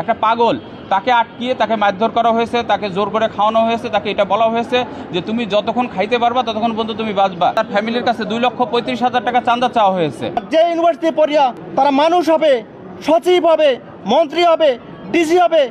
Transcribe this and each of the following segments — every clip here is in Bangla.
একটা পাগল। তাকে আটকিয়ে তাকে মারধর করা হয়েছে তাকে জোর করে খাওয়ানো হয়েছে তাকে এটা বলা হয়েছে যে তুমি যতক্ষণ খাইতে পারবা ততক্ষণ পর্যন্ত তুমি বাঁচবা। তার ফ্যামিলির কাছে দুই লক্ষ পঁয়ত্রিশ হাজার টাকা চাঁদা চাওয়া হয়েছে। যে ইউনিভার্সিটি পড়িয়া তারা মানুষ হবে সচিব হবে মন্ত্রী হবে ডিসি হবে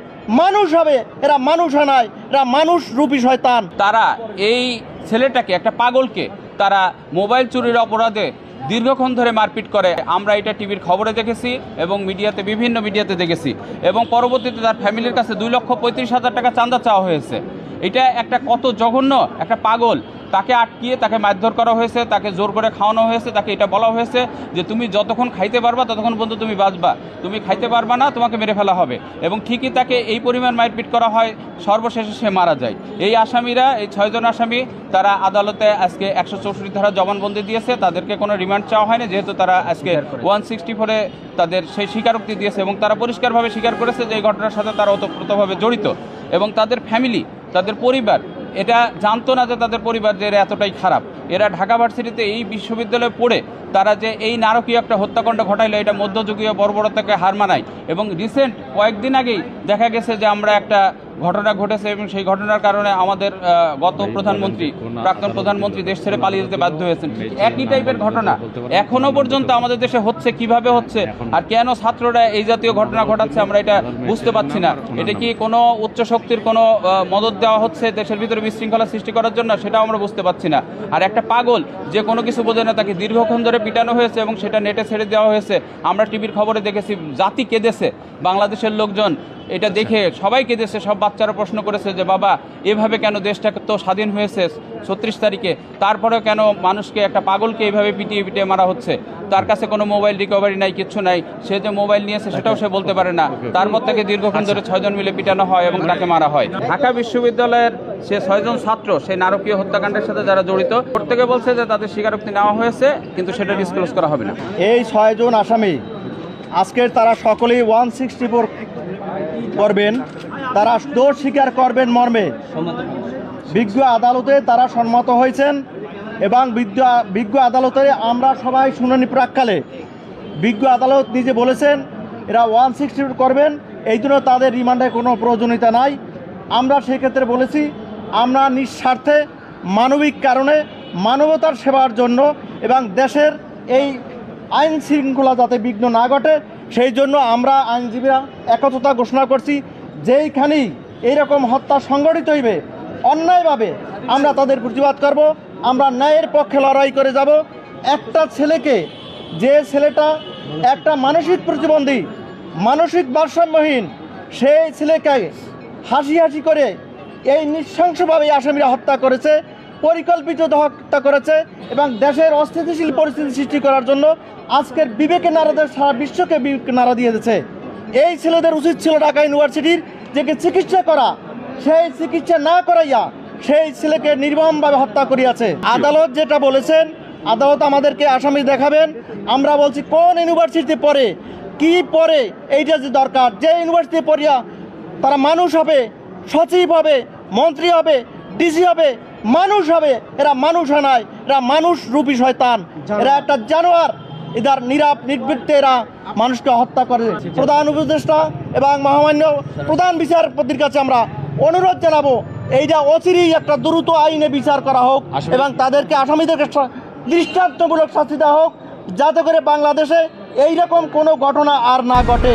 মানুষ হবে এরা মানুষ হয় নাই এরা মানুষ রূপী শয়তান। তারা এই ছেলেটাকে একটা পাগলকে তারা মোবাইল চুরির অপরাধে দীর্ঘক্ষণ ধরে মারপিট করে। আমরা এটা টিভির খবরে দেখেছি এবং মিডিয়াতে, বিভিন্ন মিডিয়াতে দেখেছি। এবং পরবর্তীতে তার ফ্যামিলির কাছে দুই লক্ষ পঁয়ত্রিশ হাজার টাকা চাঁদা চাওয়া হয়েছে। এটা একটা কত জঘন্য, একটা পাগল। তাকে আটকিয়ে তাকে মারধর করা হয়েছে তাকে জোর করে খাওয়ানো হয়েছে তাকে এটা বলা হয়েছে যে তুমি যতক্ষণ খাইতে পারবা ততক্ষণ পর্যন্ত তুমি বাঁচবা। তুমি খাইতে পারবা না তোমাকে মেরে ফেলা হবে। এবং ঠিকই তাকে এই পরিমাণ মারপিট করা হয় সর্বশেষে সে মারা যায়। এই আসামিরা এই ছয়জন আসামি তারা আদালতে আজকে একশো চৌষট্টি ধারা জবানবন্দি দিয়েছে। তাদেরকে কোনো রিমান্ড চাওয়া হয়নি যেহেতু তারা আজকে ওয়ান সিক্সটি ফোরে তাদের সেই স্বীকারোক্তি দিয়েছে এবং তারা পরিষ্কারভাবে স্বীকার করেছে যে এই ঘটনার সাথে তারা ওতপ্রোতভাবে জড়িত। এবং তাদের ফ্যামিলি তাদের পরিবার এটা জানতো না যে তাদের পরিবার যে এতটাই খারাপ। এরা ঢাকা ভার্সিটিতে এই বিশ্ববিদ্যালয়ে পড়ে তারা যে এই নারকীয় একটা হত্যাকাণ্ড ঘটাইলো এটা মধ্যযুগীয় বর্বরতাকে হার মানায়। এবং রিসেন্ট কয়েকদিন আগেই দেখা গেছে যে আমরা একটা ঘটনা ঘটেছে এবং সেই ঘটনার কারণে আমাদের গত প্রধানমন্ত্রী প্রাক্তন প্রধানমন্ত্রী দেশ ছেড়ে পালিয়ে যেতে বাধ্য হয়েছেন। একই টাইপের ঘটনা। এখনও পর্যন্ত আমাদের দেশে হচ্ছে কীভাবে হচ্ছে? আর কেন ছাত্ররা এই জাতীয় ঘটনা ঘটাচ্ছে আমরা এটা বুঝতে পারছি না। এটা কি কোনো উচ্চ শক্তির কোনো মদত দেওয়া হচ্ছে দেশের ভিতরে বিশৃঙ্খলা সৃষ্টি করার জন্য? সেটাও আমরা বুঝতে পারছি না। আর একটা পাগল যে কোনো কিছু বোঝে না, তাকে দীর্ঘক্ষণ ধরে পিটানো হয়েছে এবং সেটা নেটে ছেড়ে দেওয়া হয়েছে। আমরা টিভির খবরে দেখেছি, জাতি কেঁদেছে। বাংলাদেশের লোকজন এটা দেখে সবাই কেঁদেছে সব বাচ্চারা প্রশ্ন করেছে যে বাবা এভাবে কেন দেশটা তো স্বাধীন হয়েছে ছত্রিশ তারিখে? তারপরেও কেন মানুষকে একটা পাগলকে এইভাবে পিটিয়ে পিটিয়ে মারা হচ্ছে? তার কাছে কোনো মোবাইল রিকভারি নাই কিচ্ছু নাই। সে যে মোবাইল নিয়েছে সেটাও সে বলতে পারে না। তারপর থেকে দীর্ঘক্ষণ ধরে ছয়জন মিলে পিটানো হয় এবং তাকে মারা হয়। ঢাকা বিশ্ববিদ্যালয়ের সে ছয়জন ছাত্র সেই নারকীয় হত্যাকাণ্ডের সাথে যারা জড়িত প্রত্যেকে বলছে যে তাদের স্বীকারোক্তি নেওয়া হয়েছে কিন্তু সেটা ডিসক্লোজ করা হবে না। এই ছয়জন আসামি আজকের তারা সকলেই ওয়ান সিক্সটি ফোর করবেন, তারা দোষ স্বীকার করবেন মর্মে। বিজ্ঞ আদালতে তারা সম্মত হয়েছেন এবং বিজ্ঞ আদালতে আমরা সবাই শুনানি প্রাককালে। বিজ্ঞ আদালত নিজে বলেছেন, এরা ওয়ান সিক্সটি করবেন, এই জন্য তাদের রিমান্ডে কোনো প্রয়োজনীয়তা নাই। আমরা সেক্ষেত্রে বলেছি, আমরা নিঃস্বার্থে মানবিক কারণে মানবতার সেবার জন্য এবং দেশের এই আইন শৃঙ্খলা যাতে বিঘ্ন না ঘটে সেই জন্য আমরা আইনজীবীরা একত্রতা ঘোষণা করছি যেইখানেই এইরকম হত্যা সংগঠিত হইবে, অন্যায়ভাবে আমরা তাদের প্রতিবাদ করব, আমরা ন্যায়ের পক্ষে লড়াই করে যাব। একটা ছেলেকে, যে ছেলেটা একটা মানসিক প্রতিবন্ধী, মানসিক ভারসাম্যহীন, সেই ছেলেকে হাসি হাসি করে এই নৃশংসভাবে আসামিরা হত্যা করেছে। পরিকল্পিত হত্যা করেছে এবং দেশের অস্থিতিশীল পরিস্থিতি সৃষ্টি করার জন্য আজকের বিবেকে নারাদের সারা বিশ্বকে নাড়া দিয়ে দিয়েছে। এই ছেলেদের উচিত ছিল ঢাকা ইউনিভার্সিটির যে চিকিৎসা করা, সেই চিকিৎসা না করাইয়া সেই ছেলেকে নির্মমভাবে হত্যা করিয়াছে। আদালত যেটা বলেছেন, আদালত আমাদেরকে আসামি দেখাবেন। আমরা বলছি, কোন ইউনিভার্সিটিতে পড়ে, কি পড়ে, এইটা যে দরকার। যে ইউনিভার্সিটি পড়িয়া তারা মানুষ হবে, সচিব হবে, মন্ত্রী হবে, ডিসি হবে মানুষ হবে এরা মানুষ হয় নাই এরা মানুষ রূপী শয়তান। এরা একটা জানোয়ার এদের নিরাপ নির্বৃত্তে এরা মানুষকে হত্যা করে। প্রধান উপদেষ্টা এবং মহামান্য প্রধান বিচারপতির কাছে আমরা অনুরোধ জানাব এইটা অচিরেই একটা দ্রুত আইনে বিচার করা হোক এবং তাদেরকে আসামিদেরকে দৃষ্টান্তমূলক শাস্তি দেওয়া হোক যাতে করে বাংলাদেশে এইরকম কোনো ঘটনা আর না ঘটে।